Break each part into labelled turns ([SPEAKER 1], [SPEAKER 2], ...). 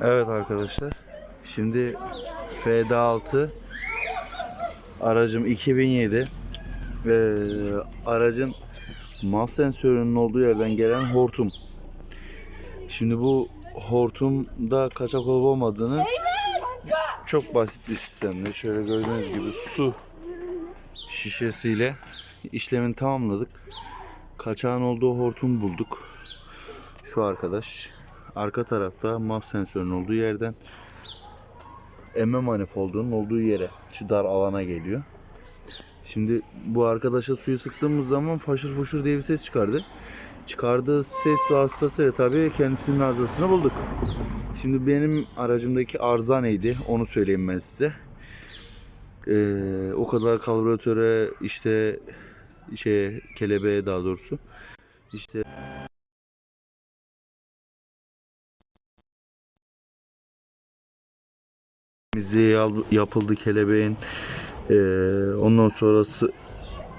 [SPEAKER 1] Evet arkadaşlar. Şimdi FD6 aracım 2007 ve aracın MAF sensörünün olduğu yerden gelen hortum. Şimdi bu hortumda kaçak olup olmadığını çok basit bir sistemde şöyle gördüğünüz gibi su şişesiyle işlemini tamamladık. Kaçağın olduğu hortum bulduk. Şu arkadaş. Arka tarafta MAP sensörünün olduğu yerden emme manifoldunun olduğu yere şu dar alana geliyor. Şimdi bu arkadaşa suyu sıktığımız zaman faşır fuşur diye bir ses çıkardı. Çıkardığı ses vasıtasıyla tabii kendisinin arızasını bulduk. Şimdi benim aracımdaki arıza neydi onu söyleyeyim ben size. Ee, o kadar karbüratöre işte şey kelebeğe daha doğrusu işte temizliği yapıldı kelebeğin. Ee, ondan sonrası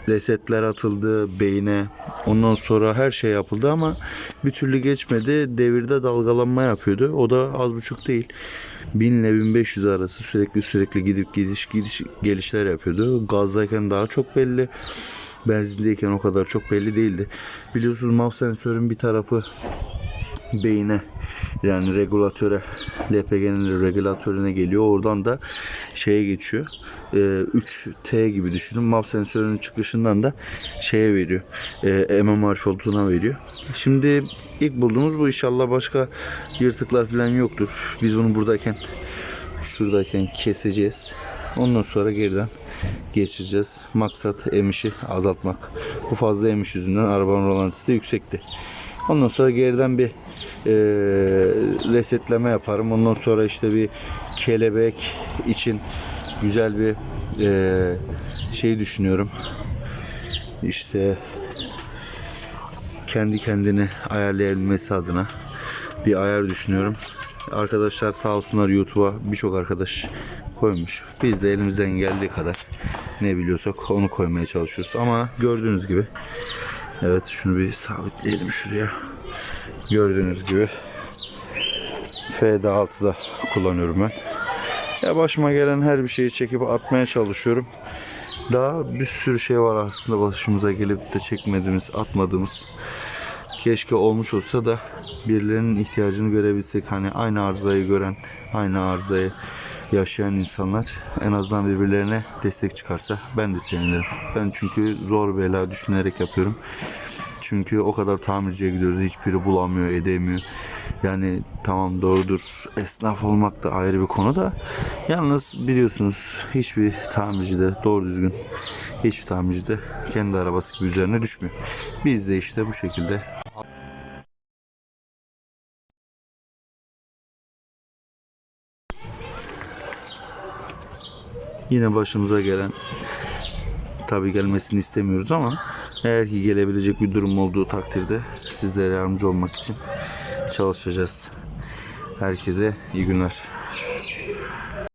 [SPEAKER 1] resetler atıldı beyne ondan sonra her şey yapıldı ama bir türlü geçmedi. Devirde dalgalanma yapıyordu. O da az buçuk değil. 1000 ile 1500 arası sürekli sürekli gidip gidiş gidiş gelişler yapıyordu. Gazdayken daha çok belli. Benzindeyken o kadar çok belli değildi. Biliyorsunuz MAF sensörün bir tarafı beyine yani regülatöre LPG'nin regülatörüne geliyor. Oradan da şeye geçiyor. Ee, 3T gibi düşünün. MAP sensörünün çıkışından da şeye veriyor. Ee, MMR filtruna veriyor. Şimdi ilk bulduğumuz bu inşallah başka yırtıklar falan yoktur. Biz bunu buradayken şuradayken keseceğiz. Ondan sonra geriden geçeceğiz. Maksat emişi azaltmak. Bu fazla emiş yüzünden arabanın rolantisi de yüksekti. Ondan sonra geriden bir e, resetleme yaparım. Ondan sonra işte bir kelebek için güzel bir e, şey düşünüyorum. İşte kendi kendini ayarlayabilmesi adına bir ayar düşünüyorum. Arkadaşlar sağ olsunlar YouTube'a birçok arkadaş koymuş. Biz de elimizden geldiği kadar ne biliyorsak onu koymaya çalışıyoruz. Ama gördüğünüz gibi Evet şunu bir sabitleyelim şuraya. Gördüğünüz gibi FD6'da kullanıyorum ben. Ya başıma gelen her bir şeyi çekip atmaya çalışıyorum. Daha bir sürü şey var aslında başımıza gelip de çekmediğimiz, atmadığımız. Keşke olmuş olsa da birilerinin ihtiyacını görebilsek. Hani aynı arızayı gören, aynı arızayı yaşayan insanlar en azından birbirlerine destek çıkarsa ben de sevinirim. Ben çünkü zor bela düşünerek yapıyorum. Çünkü o kadar tamirciye gidiyoruz. Hiçbiri bulamıyor, edemiyor. Yani tamam doğrudur. Esnaf olmak da ayrı bir konu da. Yalnız biliyorsunuz hiçbir tamirci de doğru düzgün hiçbir tamirci de kendi arabası gibi üzerine düşmüyor. Biz de işte bu şekilde yine başımıza gelen tabi gelmesini istemiyoruz ama eğer ki gelebilecek bir durum olduğu takdirde sizlere yardımcı olmak için çalışacağız. Herkese iyi günler.